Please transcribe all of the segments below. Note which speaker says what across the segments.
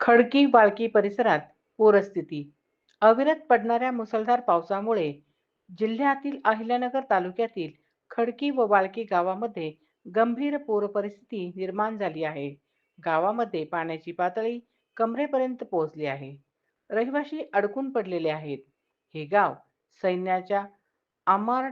Speaker 1: खडकी बाळकी परिसरात पूरस्थिती. अविरत पडणाऱ्या मुसळधार पावसामुळे जिल्ह्यातील अहिल्यानगर तालुक्यातील खडकी व बाळकी गावामध्ये गंभीर पूर परिस्थिती निर्माण झाली आहे. गावामध्ये पाण्याची पातळी कमरेपर्यंत पोहोचली आहे. रहिवासी अडकून पडलेले आहेत. हे गाव सैन्याच्या armoured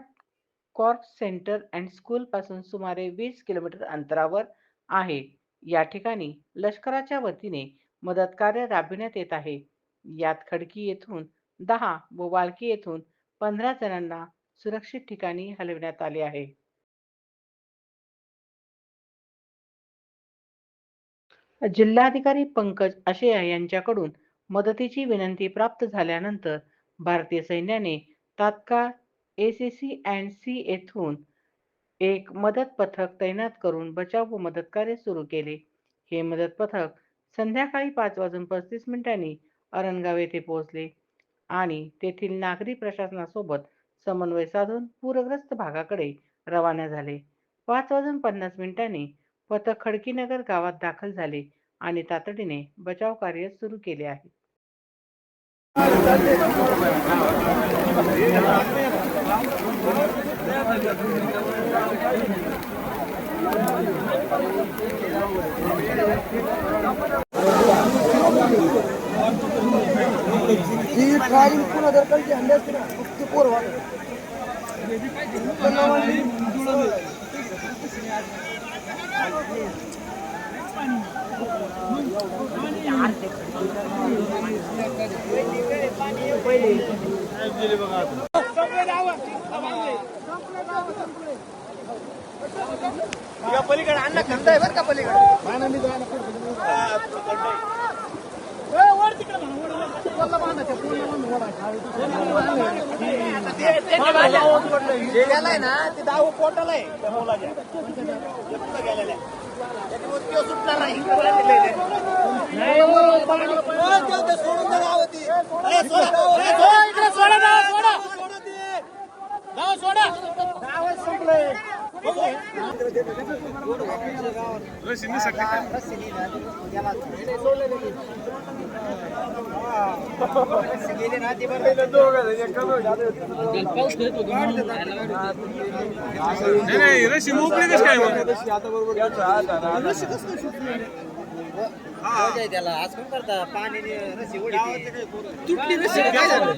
Speaker 1: corps centre and school पासून सुमारे वीस किलोमीटर अंतरावर आहे. या ठिकाणी लष्कराच्या वतीने मदतकार्य राबविण्यात येत आहे. यात खडकी येथून दहा व वाळकी येथून पंधरा जणांना सुरक्षित ठिकाणी हलविण्यात आले आहे. जिल्हाधिकारी पंकज आशेया यांच्याकडून मदतीची विनंती प्राप्त झाल्यानंतर भारतीय सैन्याने तात्काळ एसीसी अँड सी येथून एक मदत पथक तैनात करून बचाव व मदतकार्य सुरू केले. हे मदत पथक संध्याकाळी पाच वाजून पस्तीस मिनिटांनी अरणगाव येथे पोहोचले आणि तेथील नागरी प्रशासनासोबत समन्वय साधून पूरग्रस्त भागाकडे रवाना झाले. पाच वाजून पन्नास मिनिटांनी पथक खडकीनगर गावात दाखल झाले आणि तातडीने बचाव कार्य सुरू केले आहे.
Speaker 2: ही ट्रॅव्हलिंग पुन्हा जर काही असते ना ते पोर पलीकडे अण्णा खंड आहे बरं का पलीकडे. गेलाय ना ते दाव पोटाला आहे त्या मुलाच्या गेलेल्या पुढं नाही आहे. त्याच्यामुळे सुटणार नाही. ते- सोडून दे गावं सोडा. सोडा, इकडे सोडा गावं, सोडा.
Speaker 3: नाही रशी मोकळी कशी काय मग?
Speaker 2: त्याला आज कोण करता पाणी रशी तुटली रशी काय झालं